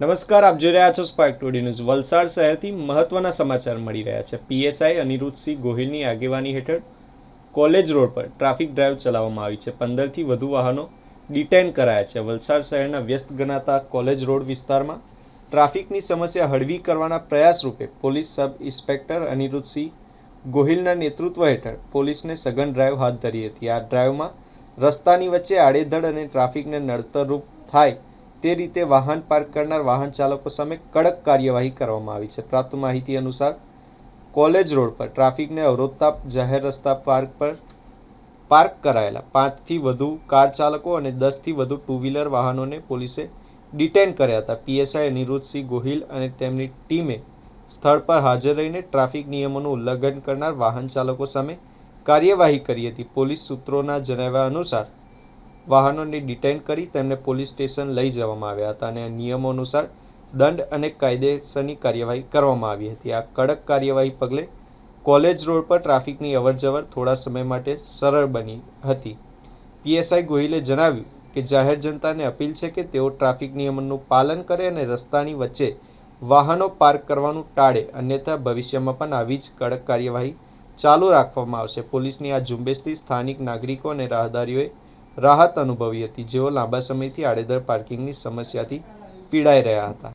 નમસ્કાર, આપ જોઈ રહ્યા છો સ્પાર્ક ટુડે ન્યૂઝ. વલસાડ શહેરથી મહત્વના સમાચાર મળી રહ્યા છે. પીએસઆઈ અનિરુદ્ધસિંહ ગોહિલની આગેવાની હેઠળ કોલેજ રોડ પર ટ્રાફિક ડ્રાઈવ ચલાવવામાં આવી છે. પંદરથી વધુ વાહનો ડિટેન કરાયા છે. વલસાડ શહેરના વ્યસ્ત ગણાતા કોલેજ રોડ વિસ્તારમાં ટ્રાફિકની સમસ્યા હળવી કરવાના પ્રયાસ રૂપે પોલીસ સબ ઇન્સ્પેક્ટર અનિરુદ્ધસિંહ ગોહિલના નેતૃત્વ હેઠળ પોલીસને સઘન ડ્રાઈવ હાથ ધરી હતી. આ ડ્રાઈવમાં રસ્તાની વચ્ચે આડેધડ અને ટ્રાફિકને નડતરરૂપ થાય તે રીતે વાહન પાર્ક કરનાર વાહન ચાલકો સામે કડક કાર્યવાહી કરવામાં આવી છે. પ્રાપ્ત માહિતી અનુસાર, કોલેજ રોડ પર ટ્રાફિકને અવરોધતા જાહેર રસ્તા પાર્ક પર પાર્ક કરાયેલા પાંચથી વધુ કાર ચાલકો અને દસથી વધુ ટુ વ્હીલર વાહનોને પોલીસે ડિટેન કર્યા હતા. પીએસઆઈ અનિરુદ્ધસિંહ ગોહિલ અને તેમની ટીમે સ્થળ પર હાજર રહીને ટ્રાફિક નિયમોનું ઉલ્લંઘન કરનાર વાહન ચાલકો સામે કાર્યવાહી કરી હતી. પોલીસ સૂત્રોના જણાવ્યા અનુસાર વાહનોને ડિટેન કરી તેમને પોલીસ સ્ટેશન લઈ જવામાં આવ્યા હતા અને નિયમો અનુસાર દંડ અને કાયદેસરની કાર્યવાહી કરવામાં આવી હતી. આ કડક કાર્યવાહી પગલે કોલેજ રોડ પર ટ્રાફિકની અવરજવર થોડા સમય માટે સરળ બની હતી. પીએસઆઈ ગોહિલે જણાવ્યું કે જાહેર જનતાને અપીલ છે કે તેઓ ટ્રાફિક નિયમનનું પાલન કરે અને રસ્તાની વચ્ચે વાહનો પાર્ક કરવાનું ટાળે. અન્યથા ભવિષ્યમાં પણ આવી જ કડક કાર્યવાહી ચાલુ રાખવામાં આવશે. પોલીસની આ ઝુંબેશથી સ્થાનિક નાગરિકો અને રાહદારીઓએ રાહત અનુભવી હતી. જેઓ લાંબા સમયથી આડેધડ પાર્કિંગની સમસ્યાથી પીડાઈ રહ્યા હતા.